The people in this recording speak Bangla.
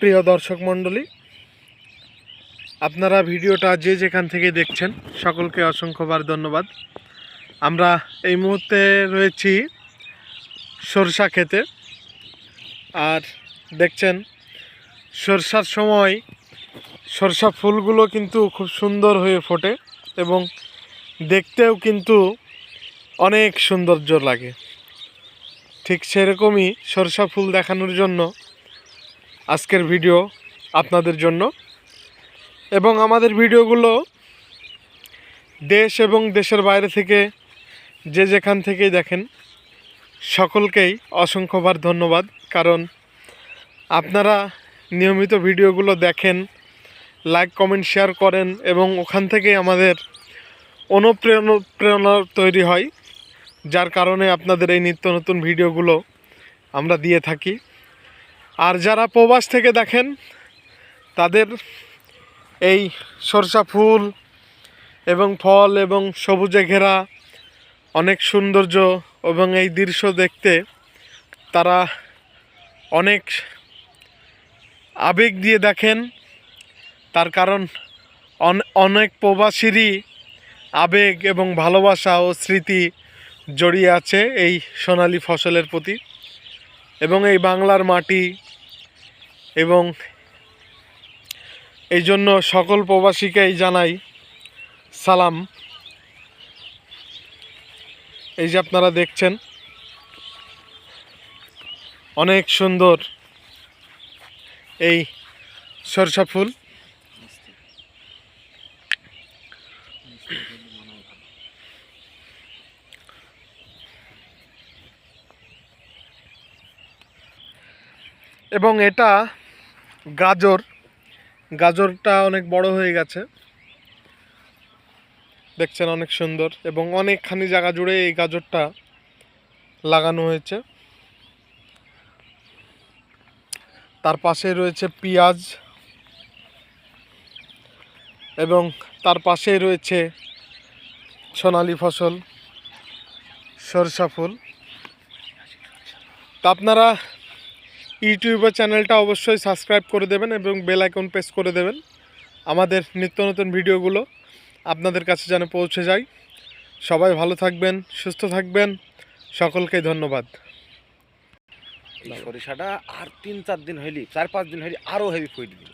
প্রিয় দর্শক মণ্ডলী, আপনারা ভিডিওটা যে যেখান থেকে দেখছেন, সকলকে অসংখ্যবার ধন্যবাদ। আমরা এই মুহূর্তে রয়েছি সরষা খেতে আর দেখছেন, সরষার সময় সরষা ফুলগুলো কিন্তু খুব সুন্দর হয়ে ফোটে এবং দেখতেও কিন্তু অনেক সৌন্দর্য লাগে। ঠিক সেরকমই সরষা ফুল দেখানোর জন্য আজকের ভিডিও আপনাদের জন্য। এবং আমাদের ভিডিওগুলো দেশ এবং দেশের বাইরে থেকে যে যেখান থেকেই দেখেন, সকলকেই অসংখ্যবার ধন্যবাদ। কারণ আপনারা নিয়মিত ভিডিওগুলো দেখেন, লাইক, কমেন্ট, শেয়ার করেন এবং ওখান থেকেই আমাদের অনুপ্রেরণা প্রেরণা তৈরি হয়, যার কারণে আপনাদের এই নিত্য নতুন ভিডিওগুলো আমরা দিয়ে থাকি। আর যারা প্রবাস থেকে দেখেন, তাদের এই সরষা ফুল এবং ফল এবং সবুজে ঘেরা অনেক সৌন্দর্য এবং এই দৃশ্য দেখতে তারা অনেক আবেগ দিয়ে দেখেন। তার কারণ অন- অনেক প্রবাসীরই আবেগ এবং ভালোবাসা ও স্মৃতি জড়িয়ে আছে এই সোনালি ফসলের প্রতি। এবং এই বাংলার মাটি এবং এই জন্য সকল প্রবাসীকেই জানাই সালাম। এই যে আপনারা দেখছেন, অনেক সুন্দর এই সরষা ফুল। এবং এটা গাজর। গাজরটা অনেক বড় হয়ে গেছে। দেখছেন অনেক সুন্দর এবং অনেকখানি জায়গা জুড়ে এই গাজরটা লাগানো হয়েছে। তার পাশে রয়েছে পেঁয়াজ এবং তার পাশেই রয়েছে সোনালি ফসল, সরষা ফুল। তা আপনারা ইউটিউবের চ্যানেলটা অবশ্যই সাবস্ক্রাইব করে দেবেন এবং বেল আইকন প্রেস করে দেবেন আমাদের নিত্য নতুন ভিডিওগুলো আপনাদের কাছে যেন পৌঁছে যায়। সবাই ভালো থাকবেন, সুস্থ থাকবেন। সকলকে ধন্যবাদ। সরিষাটা আর তিন চার দিন হইলি, চার পাঁচ দিন হইলি আরও হেভি ফুট দিল